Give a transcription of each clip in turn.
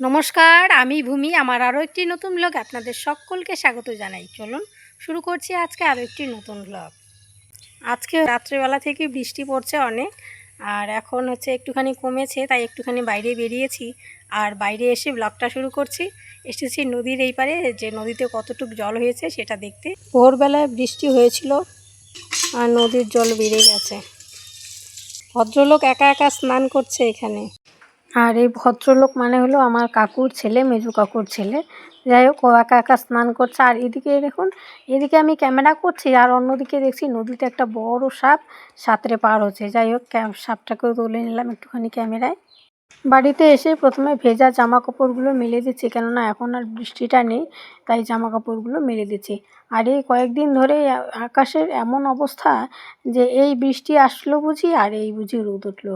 নমস্কার, আমি ভূমি। আমার আরও একটি নতুন ব্লগ আপনাদের সকলকে স্বাগত জানাই। চলুন শুরু করছি আজকে আরও একটি নতুন ব্লগ আজকে রাত্রেবেলা থেকে বৃষ্টি পড়ছে অনেক, আর এখন হচ্ছে একটুখানি কমেছে, তাই একটুখানি বাইরে বেরিয়েছি। আর বাইরে এসে ব্লগটা শুরু করছি। এসেছি নদীর এই পারে, যে নদীতে কতটুকু জল হয়েছে সেটা দেখতে। ভোরবেলায় বৃষ্টি হয়েছিল, আর নদীর জল বেড়ে গেছে। ভদ্রলোক একা একা স্নান করছে এখানে। আর এই ভদ্রলোক মানে হলো আমার কাকুর ছেলে, মেজু কাকুর ছেলে। যাই হোক, ও একা একা স্নান করছে। আর এদিকে দেখুন, এদিকে আমি ক্যামেরা করছি আর অন্যদিকে দেখছি নদীতে একটা বড় সাপ সাঁতরে পার হচ্ছে। যাই হোক সাপটাকেও তুলে নিলাম একটুখানি ক্যামেরায়। বাড়িতে এসে প্রথমে ভেজা জামা কাপড়গুলো মেলে দিচ্ছি, কেননা এখন আর বৃষ্টিটা নেই, তাই জামা কাপড়গুলো মেলে দিচ্ছি। আর এই কয়েকদিন ধরে আকাশের এমন অবস্থা যে এই বৃষ্টি আসলো বুঝি, আর এই বুঝি রোদ উঠল।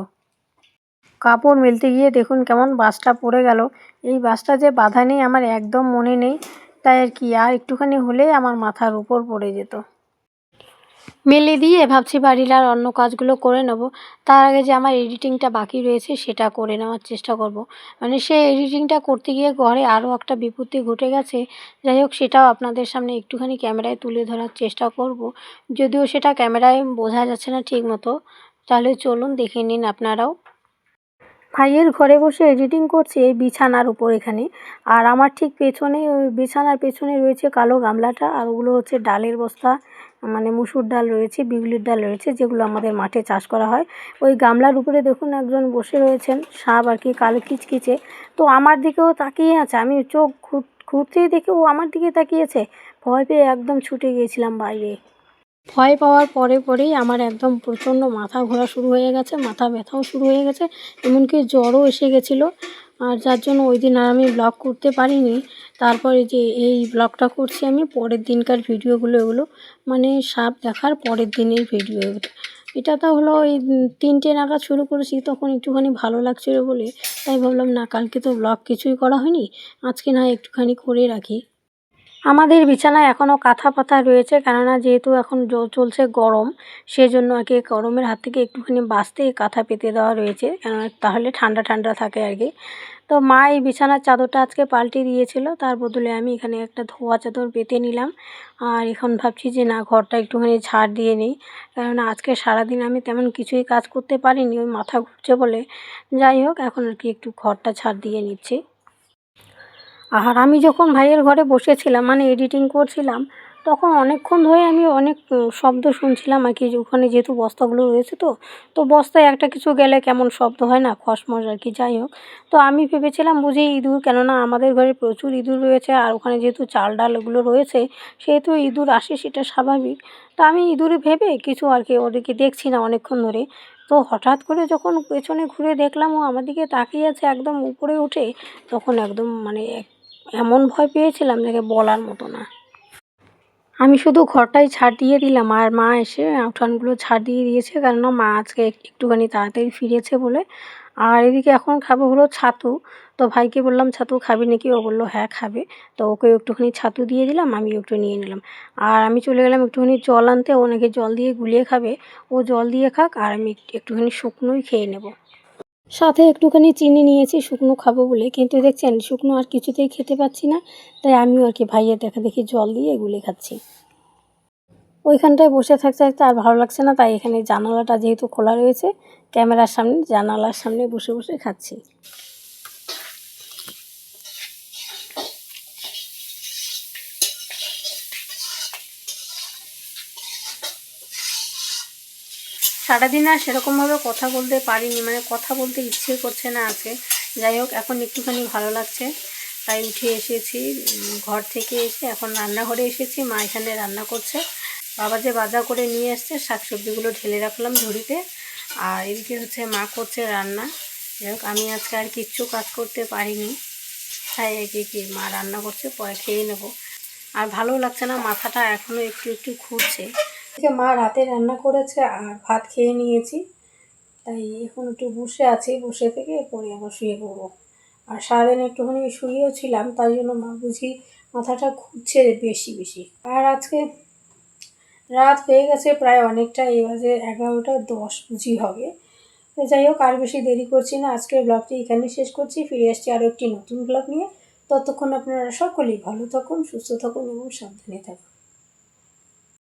কাপড় মেলতে গিয়ে দেখুন কেমন বাসটা পড়ে গেল। এই বাসটা যে বাধা নেই আমার একদম মনে নেই। তাই আর কি, আর একটুখানি হলেই আমার মাথার উপর পড়ে যেত। মেলে দিয়ে ভাবছি বাড়ির আর অন্য কাজগুলো করে নেব। তার আগে যে আমার এডিটিংটা বাকি রয়েছে সেটা করে নেওয়ার চেষ্টা করব। মানে সে এডিটিংটা করতে গিয়ে ঘরে আরও একটা বিপত্তি ঘটে গেছে। যাই হোক, সেটাও আপনাদের সামনে একটুখানি ক্যামেরায় তুলে ধরার চেষ্টা করব। যদিও সেটা ক্যামেরায় বোঝা যাচ্ছে না ঠিক মতো তাহলে চলুন দেখে নিন আপনারাও। ভাইয়ের ঘরে বসে এডিটিং করছে এই বিছানার উপর এখানে। আর আমার ঠিক পেছনে, ওই বিছানার পেছনে রয়েছে কালো গামলাটা, আর ওগুলো হচ্ছে ডালের বস্তা মানে মুসুর ডাল রয়েছে, বিউলির ডাল রয়েছে, যেগুলো আমাদের মাঠে চাষ করা হয়। ওই গামলার উপরে দেখুন একজন বসে রয়েছেন, সাপ আর কি, কালো কিচকিচে। তো আমার দিকেও তাকিয়ে আছে, আমি চোখ ঘুর, ঘুরতেই দেখে ও আমার দিকে তাকিয়েছে ভয় পেয়ে একদম ছুটে গিয়েছিলাম বাইরে। ভয় পাওয়ার পরে পরেই আমার একদম প্রচণ্ড মাথা ঘোরা শুরু হয়ে গেছে, মাথা ব্যথাও শুরু হয়ে গেছে, এমনকি জ্বরও এসে গেছিল। আর যার জন্য ওই দিন আর আমি ব্লগ করতে পারিনি। তারপরে যে এই ব্লগটা করছি আমি, পরের দিনকার ভিডিওগুলো এগুলো মানে সাপ দেখার পরের দিনের ভিডিও এগুলো। এটা তো হলো ওই তিনটে নাগাদ শুরু করেছি, তখন একটুখানি ভালো লাগছিল বলে। তাই ভাবলাম, না, কালকে তো ব্লগ কিছুই করা হয়নি, আজকে না একটুখানি করে রাখি। আমাদের বিছানায় এখনও কাঁথা পাতা রয়েছে, কেননা যেহেতু এখন চলছে গরম, সেজন্য আর কি গরমের হাত থেকে একটুখানি বাঁচতে কাঁথা পেতে দেওয়া রয়েছে, কেননা তাহলে ঠান্ডা ঠান্ডা থাকে আর কি। তো মা এই বিছানার চাদরটা আজকে পাল্টে দিয়েছিল, তার বদলে আমি এখানে একটা ধোয়া চাদর পেতে নিলাম, আর এখন ভাবছি যে না, ঘরটা একটুখানি ঝাড় দিয়ে নিই, কেননা আজকে সারাদিন আমি তেমন কিছুই কাজ করতে পারিনি, ওই মাথা ঘুরছে বলে। যাই হোক, এখন আর কি একটু ঘরটা ঝাড় দিয়ে নিচ্ছি। আর আমি যখন ভাইয়ের ঘরে বসেছিলাম মানে এডিটিং করছিলাম, তখন অনেকক্ষণ ধরে আমি অনেক শব্দ শুনছিলাম আর কি ওখানে যেহেতু বস্তাগুলো রয়েছে তো তো বস্তায় একটা কিছু গেলে কেমন শব্দ হয় না খসমস আর কি, যাই হোক। তো আমি ভেবেছিলাম বুঝি ইঁদুর, কেননা আমাদের ঘরে প্রচুর ইঁদুর রয়েছে আর ওখানে যেহেতু চাল ডাল ওগুলো রয়েছে, সেহেতু ইঁদুর আসে সেটা স্বাভাবিক। তো আমি ইঁদুরে ভেবে কিছু আর কি ওদেরকে দেখছি না অনেকক্ষণ ধরে। তো হঠাৎ করে যখন পেছনে ঘুরে দেখলাম ও আমার দিকে তাকিয়ে আছে একদম উপরে উঠে, তখন একদম মানে এমন ভয় পেয়েছিলাম যাকে বলার মতো না। আমি শুধু ঘরটাই ছাড় দিয়ে দিলাম আর মা এসে উঠানগুলো ছাড় দিয়ে দিয়েছে কেননা মা আজকে একটুখানি তাড়াতাড়ি ফিরেছে বলে। আর এদিকে এখন খাব হলো ছাতু। তো ভাইকে বললাম, ছাতু খাবি নাকি? ও বলল হ্যাঁ খাবে। তো ওকে একটুখানি ছাতু দিয়ে দিলাম আমি একটু নিয়ে নিলাম। আর আমি চলে গেলাম একটুখানি জল আনতে। ও নাকি জল দিয়ে গুলিয়ে খাবে। ও জল দিয়ে খাক আর আমি একটুখানি শুকনোই খেয়ে নেব। সাথে একটুখানি চিনি নিয়েছি, শুকনো খাব বলে। কিন্তু দেখছেন, শুকনো আর কিছুতেই খেতে পাচ্ছি না, তাই আমিও আর কি ভাইয়ের দেখা দেখি জল দিয়ে এগুলি খাচ্ছি। ওইখানটায় বসে থাকতে থাকতে আর ভালো লাগছে না, তাই এখানে জানালাটা যেহেতু খোলা রয়েছে, ক্যামেরার সামনে, জানালার সামনে বসে বসে খাচ্ছি। সারাদিন আর সেরকমভাবে কথা বলতে পারিনি মানে কথা বলতে ইচ্ছে করছে না আজকে যাই হোক, এখন একটুখানি ভালো লাগছে। তাই উঠে এসেছি ঘর থেকে এসে এখন রান্নাঘরে এসেছি, মা এখানে রান্না করছে। বাবা যে বাজার করে নিয়ে এসছে, শাকসবজিগুলো ঢেলে রাখলাম ঝুড়িতে। আর এদিকে হচ্ছে মা করছে রান্না। যাই আমি আজকে আর কিচ্ছু কাজ করতে পারিনি। তাই আর কি মা রান্না করছে, পরে খেয়ে নেব। আর ভালো লাগছে না, মাথাটা এখনও একটু একটু ঘুরছে মা রাতে রান্না করেছে আর ভাত খেয়ে নিয়েছি। তাই এখন একটু বসে আছি, বসে থেকে পরে আবার শুয়ে পড়ব। আর সারাদিন একটুখানি শুয়েও ছিলাম, তাই জন্য মা বুঝি মাথাটা ঘুরছে বেশি বেশি। আর আজকে রাত হয়ে গেছে প্রায় অনেকটা, এই বাজে এগারোটা দশ বুঝি হবে। তো যাই হোক, আর বেশি দেরি করছি না, আজকের ব্লগটি এখানেই শেষ করছি, ফিরে আসছি আরও একটি নতুন ব্লগ নিয়ে। ততক্ষণ আপনারা সকলেই ভালো থাকুন, সুস্থ থাকুন এবং সাবধানে থাকুন।